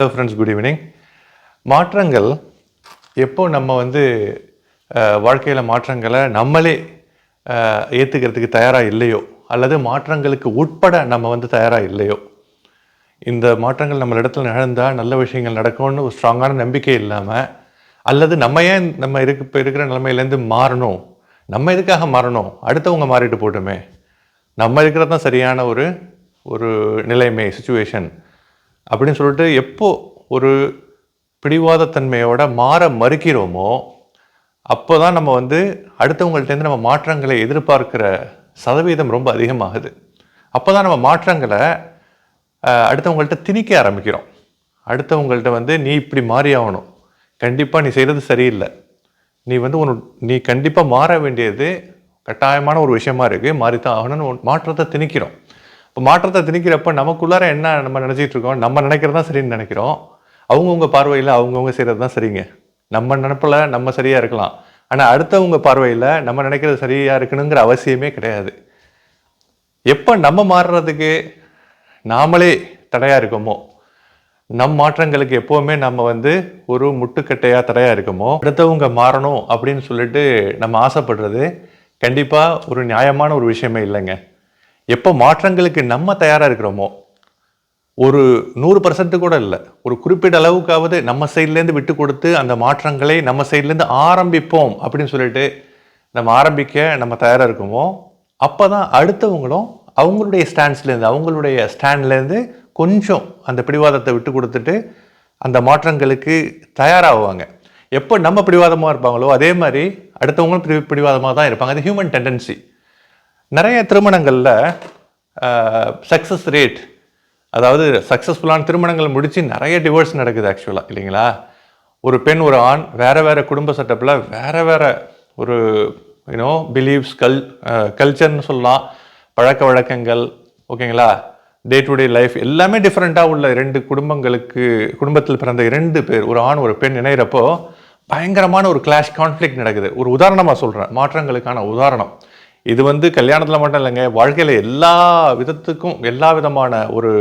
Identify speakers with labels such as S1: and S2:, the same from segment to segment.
S1: Hello friends good evening மாற்றங்கள் எப்போ நம்ம வந்து வாழ்க்கையில் மாற்றங்களை நம்மளே ஏற்றுக்கிறதுக்கு தயாராக இல்லையோ அல்லது மாற்றங்களுக்கு உட்பட நம்ம வந்து தயாராக இல்லையோ இந்த மாற்றங்கள் நம்ம இடத்துல நிகழ்ந்தால் நல்ல விஷயங்கள் நடக்கும்னு ஒரு ஸ்ட்ராங்கான நம்பிக்கை இல்லாமல் அல்லது நம்ம ஏன் நம்ம இருக்கு இப்போ இருக்கிற நிலைமையிலேருந்து மாறணும்? நம்ம எதுக்காக மாறணும்? அடுத்தவங்க மாறிட்டு போட்டுமே. நம்ம இருக்கிறது தான் சரியான ஒரு ஒரு நிலைமை சுச்சுவேஷன் அப்படின்னு சொல்லிட்டு எப்போ ஒரு பிடிவாதத்தன்மையோட மாற மறுக்கிறோமோ அப்போ தான் நம்ம வந்து அடுத்தவங்கள்ட்டேருந்து நம்ம மாற்றங்களை எதிர்பார்க்கிற சதவீதம் ரொம்ப அதிகமாகுது. அப்போ தான் நம்ம மாற்றங்களை அடுத்தவங்கள்ட்ட திணிக்க ஆரம்பிக்கிறோம். அடுத்தவங்கள்ட்ட வந்து நீ இப்படி மாறி ஆகணும். கண்டிப்பாக நீ செய்கிறது சரியில்லை. நீ வந்து உன் நீ கண்டிப்பாக மாற வேண்டியது கட்டாயமான ஒரு விஷயமா இருக்குது மாறித்தான் ஆகணும்னு மாற்றத்தை திணிக்கிறோம். இப்போ மாற்றத்தை திணிக்கிறப்ப நமக்குள்ளார என்ன நம்ம நினச்சிட்டு இருக்கோம்? நம்ம நினைக்கிறது தான் சரின்னு நினைக்கிறோம். அவங்கவுங்க பார்வையில் அவங்கவுங்க செய்கிறது தான் சரிங்க. நம்ம நினப்பில் நம்ம சரியாக இருக்கலாம். ஆனால் அடுத்தவங்க பார்வையில் நம்ம நினைக்கிறது சரியாக இருக்கணுங்கிற அவசியமே கிடையாது. எப்போ நம்ம மாறுறதுக்கு நாமளே தடையாக இருக்கோமோ நம் மாற்றங்களுக்கு எப்போவுமே நம்ம வந்து ஒரு முட்டுக்கட்டையாக தடையாக இருக்கோமோ அடுத்தவங்க மாறணும் அப்படின்னு சொல்லிட்டு நம்ம ஆசைப்படுறது கண்டிப்பாக ஒரு நியாயமான ஒரு விஷயமே இல்லைங்க. எப்போ மாற்றங்களுக்கு நம்ம தயாராக இருக்கிறோமோ ஒரு நூறு பர்சன்ட் கூட இல்லை. ஒரு குறிப்பிட்ட அளவுக்காவது நம்ம சைட்லேருந்து விட்டு கொடுத்து அந்த மாற்றங்களை நம்ம சைட்லேருந்து ஆரம்பிப்போம் அப்படின்னு சொல்லிட்டு நம்ம ஆரம்பிக்க நம்ம தயாராக இருக்குமோ அப்போ தான் அடுத்தவங்களும் அவங்களுடைய ஸ்டாண்ட்ஸ்லேருந்து அவங்களுடைய ஸ்டாண்ட்லேருந்து கொஞ்சம் அந்த பிடிவாதத்தை விட்டு கொடுத்துட்டு அந்த மாற்றங்களுக்கு தயாராகுவாங்க. எப்போ நம்ம பிடிவாதமாக இருப்பாங்களோ அதே மாதிரி அடுத்தவங்களும் பிடி பிடிவாதமாக தான் இருப்பாங்க. அது ஹியூமன் டெண்டன்சி நிறைய திருமணங்களில் சக்ஸஸ் ரேட் அதாவது சக்ஸஸ்ஃபுல்லான திருமணங்கள் முடித்து நிறைய டிவோர்ஸ் நடக்குது ஆக்சுவலாக இல்லைங்களா? ஒரு பெண் ஒரு ஆண் வேறு வேறு குடும்ப செட்டப்பில் வேறு வேறு ஒரு யூனோ பிலீவ்ஸ் கல் கல்ச்சர்னு சொல்லலாம். பழக்க வழக்கங்கள் ஓகேங்களா? டே டு டே லைஃப் எல்லாமே டிஃப்ரெண்ட்டாக உள்ள இரண்டு குடும்பங்களுக்கு குடும்பத்தில் பிறந்த இரண்டு பேர் ஒரு ஆண் ஒரு பெண் இணையிறப்போ பயங்கரமான ஒரு கிளாஷ் கான்ஃப்ளிக் நடக்குது. ஒரு உதாரணமாக சொல்கிறேன் மாற்றங்களுக்கான உதாரணம். இது வந்து கல்யாணத்தில் மட்டும் இல்லைங்க வாழ்க்கையில் எல்லா விதத்துக்கும் எல்லா விதமான ஒரு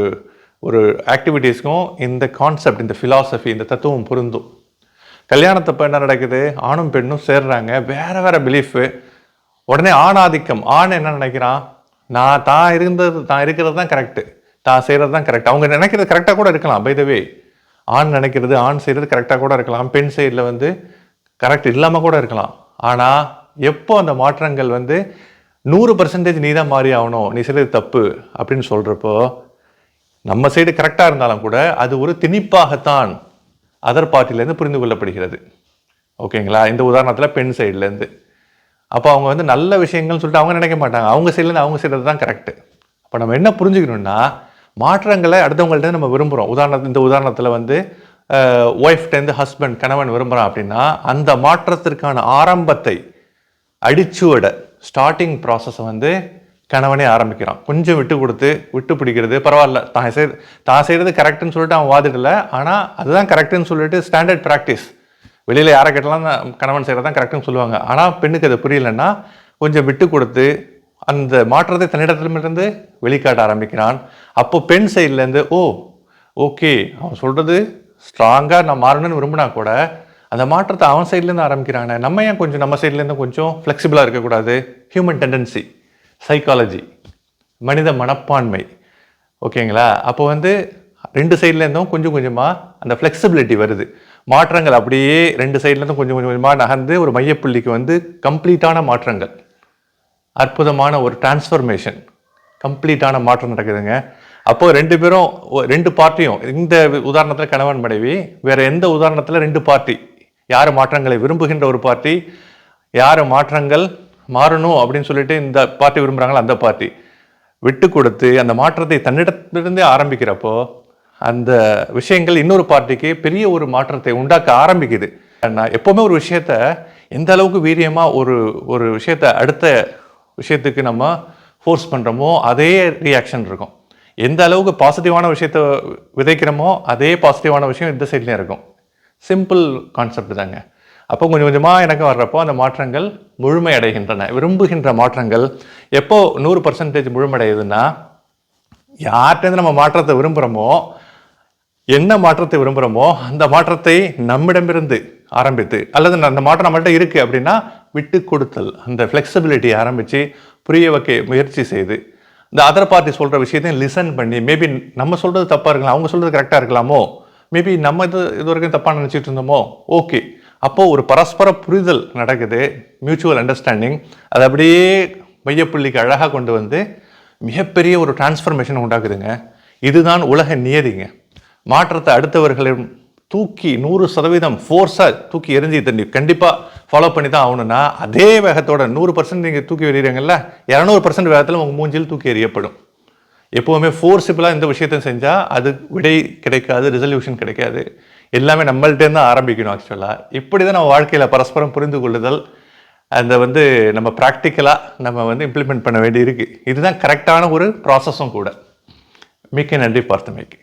S1: ஒரு ஆக்டிவிட்டீஸ்க்கும் இந்த கான்செப்ட் இந்த ஃபிலாசபி இந்த தத்துவம் பொருந்தும். கல்யாணத்தப்போ என்ன நடக்குது? ஆணும் பெண்ணும் சேர்றாங்க. வேறு வேறு பிலீஃபு உடனே ஆணாதிக்கம் ஆண் என்ன நினைக்கிறான்? நான் தான் இருந்தது தான் இருக்கிறது தான் கரெக்டு தான் செய்கிறது தான் கரெக்ட் அவங்க நினைக்கிறது கரெக்டாக கூட இருக்கலாம் பை த வே ஆண் நினைக்கிறது ஆண் செய்கிறது கரெக்டாக கூட இருக்கலாம். பெண் சைடில் வந்து கரெக்ட் இல்லாமல் கூட இருக்கலாம். ஆனால் எப்போ அந்த மாற்றங்கள் வந்து நூறு பர்சன்டேஜ் நீ தான் மாறி ஆகணும். நீ செய்யறது தப்பு அப்படின்னு சொல்கிறப்போ நம்ம சைடு கரெக்டாக இருந்தாலும் கூட அது ஒரு திணிப்பாகத்தான் அதர் பார்ட்டிலேருந்து புரிந்து கொள்ளப்படுகிறது. ஓகேங்களா இந்த உதாரணத்தில் பெண் சைட்லேருந்து அப்போ அவங்க வந்து நல்ல விஷயங்கள்னு சொல்லிட்டு அவங்க நினைக்க மாட்டாங்க. அவங்க சைட்லேருந்து அவங்க செய்கிறது தான் கரெக்டு அப்போ நம்ம என்ன புரிஞ்சுக்கணும்னா மாற்றங்களை அடுத்தவங்கள்ட்ட நம்ம விரும்புகிறோம் உதாரணத்து இந்த உதாரணத்தில் வந்து ஒய்ஃப்டேருந்து ஹஸ்பண்ட் கணவன் விரும்புகிறான் அப்படின்னா அந்த மாற்றத்திற்கான ஆரம்பத்தை அடிச்சுவட ஸ்டார்டிங் ப்ராசஸை வந்து கணவனே ஆரம்பிக்கிறான். கொஞ்சம் விட்டு கொடுத்து விட்டு பிடிக்கிறது பரவாயில்ல தான் செய் தான் செய்கிறது கரெக்டுன்னு சொல்லிட்டு அவன் வாதிடலை. ஆனால் அதுதான் கரெக்டுன்னு சொல்லிட்டு ஸ்டாண்டர்ட் ப்ராக்டிஸ் வெளியில் யாரை கேட்டாலும் நான் கணவன் செய்கிறது தான் கரெக்டுன்னு சொல்லுவாங்க. ஆனால் பெண்ணுக்கு அது புரியலன்னா கொஞ்சம் விட்டு கொடுத்து அந்த மாற்றத்தை தன்னிடத்திலிருந்து வெளிக்காட்ட ஆரம்பிக்கிறான். அப்போ பெண் சைட்லேருந்து ஓ ஓகே அவன் சொல்கிறது ஸ்ட்ராங்காக நான் மாறணும்னு விரும்பினா கூட அந்த மாற்றத்தை அவன் சைட்லேருந்து ஆரம்பிக்கிறாங்க நம்ம ஏன் கொஞ்சம் நம்ம சைட்லேருந்து கொஞ்சம் ஃப்ளெக்சிபிளாக இருக்கக்கூடாது? ஹியூமன் டெண்டன்சி சைக்காலஜி மனித மனப்பான்மை. ஓகேங்களா? அப்போ வந்து ரெண்டு சைட்லேருந்தும் கொஞ்சம் கொஞ்சமாக அந்த ஃப்ளெக்சிபிலிட்டி வருது. மாற்றங்கள் அப்படியே ரெண்டு சைட்லேருந்தும் கொஞ்சம் கொஞ்சம் கொஞ்சமாக நகர்ந்து ஒரு மையப்புள்ளிக்கு வந்து கம்ப்ளீட்டான மாற்றங்கள். அற்புதமான ஒரு டிரான்ஸ்ஃபர்மேஷன் கம்ப்ளீட்டான மாற்றம் நடக்குதுங்க. அப்போது ரெண்டு பேரும் ரெண்டு பார்ட்டியும் இந்த உதாரணத்தில் கணவன் மனைவி வேறு எந்த உதாரணத்தில் ரெண்டு பார்ட்டி யார் மாற்றங்களை விரும்புகின்ற ஒரு பார்ட்டி யார் மாற்றங்கள் மாறணும் அப்படின்னு சொல்லிட்டு இந்த பார்ட்டி விரும்புகிறாங்களோ அந்த பார்ட்டி. விட்டு கொடுத்து அந்த மாற்றத்தை தன்னிடத்திலிருந்தே ஆரம்பிக்கிறப்போ அந்த விஷயங்கள் இன்னொரு பார்ட்டிக்கு பெரிய ஒரு மாற்றத்தை உண்டாக்க ஆரம்பிக்குது. நான் எப்போவுமே ஒரு விஷயத்த எந்த அளவுக்கு வீரியமாக ஒரு ஒரு விஷயத்த அடுத்த விஷயத்துக்கு நம்ம ஃபோர்ஸ் பண்ணுறோமோ அதே ரியாக்ஷன் இருக்கும். எந்த அளவுக்கு பாசிட்டிவான விஷயத்த விதைக்கிறோமோ அதே பாசிட்டிவான விஷயம் இந்த சைட்லேயும் இருக்கும். சிம்பிள் கான்செப்ட் தாங்க. அப்போ கொஞ்சம் கொஞ்சமாக எனக்கு வர்றப்போ அந்த மாற்றங்கள் முழுமை அடைகின்றன விரும்புகின்ற மாற்றங்கள் எப்போ நூறு பர்சன்டேஜ் முழுமடையுதுன்னா யார்கிட்டேருந்து நம்ம மாற்றத்தை விரும்புகிறோமோ என்ன மாற்றத்தை விரும்புகிறோமோ அந்த மாற்றத்தை நம்மிடமிருந்து ஆரம்பித்து அல்லது அந்த மாற்றம் நம்மள்ட்ட இருக்குது அப்படின்னா விட்டு கொடுத்தல் அந்த ஃப்ளெக்சிபிலிட்டி ஆரம்பித்து புரிய வைக்க முயற்சி செய்து இந்த அதர் பார்ட்டி சொல்கிற விஷயத்தையும் லிசன் பண்ணி மேபி நம்ம சொல்கிறது தப்பாக இருக்கலாம் அவங்க சொல்கிறது கரெக்டாக இருக்கலாமோ மேபி நம்ம இது இது வரைக்கும் தப்பாக நினச்சிட்டு இருந்தோமோ? ஓகே அப்போது ஒரு பரஸ்பர புரிதல் நடக்குது மியூச்சுவல் அண்டர்ஸ்டாண்டிங் அதை அப்படியே மையப்புள்ளிக்கு அழகாக கொண்டு வந்து மிகப்பெரிய ஒரு டிரான்ஸ்ஃபர்மேஷன் உண்டாக்குதுங்க. இதுதான் உலக நியதிங்க. மாற்றத்தை அடுத்தவர்களின் தூக்கி நூறு சதவீதம் ஃபோர்ஸாக தூக்கி எரிஞ்சு தண்ணி கண்டிப்பாக ஃபாலோ பண்ணி தான் ஆகணும்னா அதே வேகத்தோட நூறு பர்சன்ட் நீங்கள் தூக்கி எறிகிறீங்கல்ல இரநூறு பர்சன்ட் வேகத்தில் உங்கள் மூஞ்சில் தூக்கி எறியப்படும். எப்போவுமே ஃபோர்ஸிபிளாக இந்த விஷயத்தை செஞ்சால் அது விடை கிடைக்காது ரிசல்யூஷன் கிடைக்காது. எல்லாமே நம்மள்கிட்டேருந்து தான் ஆரம்பிக்கணும் ஆக்சுவலாக இப்படி தான் நம்ம வாழ்க்கையில் பரஸ்பரம் புரிந்து கொள்ளுதல் அதை வந்து நம்ம ப்ராக்டிக்கலாக நம்ம வந்து இம்ப்ளிமெண்ட் பண்ண வேண்டி இருக்குது இதுதான் கரெக்டான ஒரு ப்ராசஸும் கூட. மிக்க நன்றி பார்த்தமைக்கு.